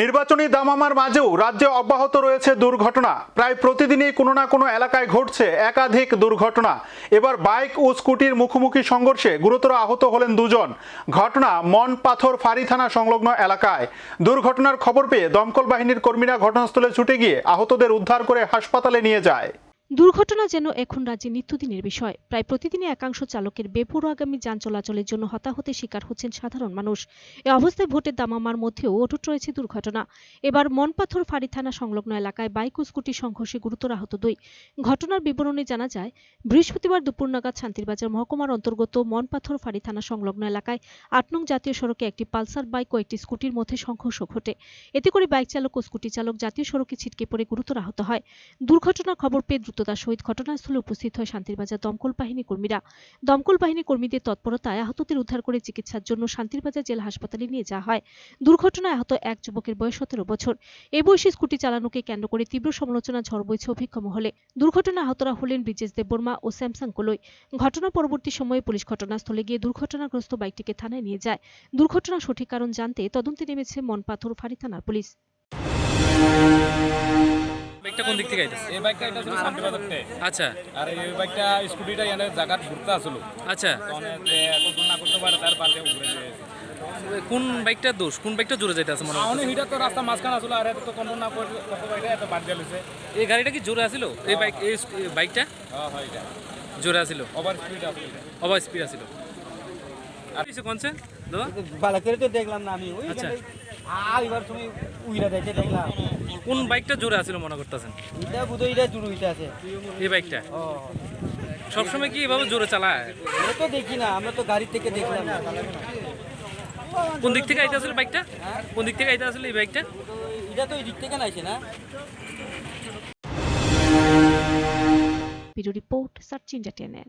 নির্বাচনী দামামার মাঝেও রাজ্যে অব্যাহত রয়েছে দুর্ঘটনা। প্রায় প্রতিদিনই কোনো না কোনো এলাকায় ঘটছে একাধিক দুর্ঘটনা। এবার বাইক ও স্কুটির মুখোমুখি সংঘর্ষে গুরুতর আহত হলেন দুজন। ঘটনা মন পাথর ফাঁড়ি থানা সংলগ্ন এলাকায়। দুর্ঘটনার খবর পেয়ে দমকল বাহিনীর কর্মীরা ঘটনাস্থলে ছুটে গিয়ে আহতদের উদ্ধার করে হাসপাতালে নিয়ে যায়। দুর্ঘটনা যেন এখন রাজ্যে নিত্যদিনের বিষয়। প্রায় প্রতিদিনই একাংশ চালকের বেপরোয়াগামী যান চলাচলের জন্য হতাহতের শিকার হচ্ছেন সাধারণ মানুষ। এ অবস্থায় ভোটের দামামার মধ্যেও অটুট রয়েছে দুর্ঘটনা। এবার মনপাথর ফাঁড়ি থানা সংলগ্ন এলাকায় বাইক ও স্কুটি সংঘর্ষে গুরুতর আহত দুই। ঘটনার বিবরণে জানা যায়, বৃহস্পতিবার দুপুর নাগাদ শান্তিরবাজার মহকুমার অন্তর্গত মনপাথর ফাঁড়ি থানা সংলগ্ন এলাকায় আট নং জাতীয় সড়কে একটি পালসার বাইক ও একটি স্কুটির মধ্যে সংঘর্ষ ঘটে। এতে করে বাইক চালক ও স্কুটি চালক জাতীয় সড়কে ছিটকে পড়ে গুরুতর আহত হয়। দুর্ঘটনার খবর পেয়ে দ্রুততার সহিত ঘটনাস্থলে উপস্থিত হয় শান্তিরবাজার দমকল বাহিনী কর্মীরা। দমকল বাহিনী কর্মীদের তৎপরতায় আহতদের উদ্ধার করে চিকিৎসার জন্য শান্তিরবাজার জেলা হাসপাতালে নিয়ে যাওয়া হয়। দুর্ঘটনায় আহত এক যুবকের বয়স সতেরো বছর। এ বয়সী স্কুটি চালানোকে কেন্দ্র করে তীব্র সমালোচনা ঝড় বইছে অভিজ্ঞ মহলে। দুর্ঘটনায় আহতরা হলেন ব্রিজেশ দেববর্মা ও স্যামসাং কোলই। ঘটনা পরবর্তী সময়ে পুলিশ ঘটনাস্থলে গিয়ে দুর্ঘটনাগ্রস্ত বাইকটিকে থানায় নিয়ে যায়। দুর্ঘটনার সঠিক কারণ জানতে তদন্তে নেমেছে মনপাথর ফাঁড়ি থানার পুলিশ। বাইকটা কোন দিক থেকে আইতেছে? এই বাইকটা এটা ছিল শান্তিবাজারতে আচ্ছা। আর এই বাইকটা স্কুটিটা এনে জায়গাত ঘুরতে আসলো। আচ্ছা। তখন না করতে পারে তার পাশে ঘুরে গিয়েছে কোন বাইকটা দোষ? কোন বাইকটা জোরে যাইতে আছে মনে হয় হিটা তো রাস্তা মাঝখানে আসলো আর এত তো কন্ট্রোল না করতে করতে পারে এত বাদ দিয়েছে এই গাড়িটা কি জোরে আছিল এই বাইক এই বাইকটা? হ্যাঁ হয় এটা। জোরে আছিল ওভার স্পিড আসলো অবা স্পিড আছিল আর কিছু কোনছে? দাদা? ভালো করে তো দেখলাম না আমি। ওই আচ্ছা। আর এবার তুমি উইরা দেখে দেখলাম কোন বাইকটা জোরে আছিল মনে করতেছেন? এটা বুধ এটা জুড়ু হইতে আছে। এই বাইকটা? সবসময় কি এভাবে জোরে চালায়? আমরা তো দেখি না আমরা তো গাড়ি থেকে দেখলাম কোন দিক থেকে আইতে আসলে বাইকটা? কোন দিক থেকে আইতে আসলে এই বাইকটা? এটা তো এই দিক থেকে নাইছে না। Bureau report search India টেনেন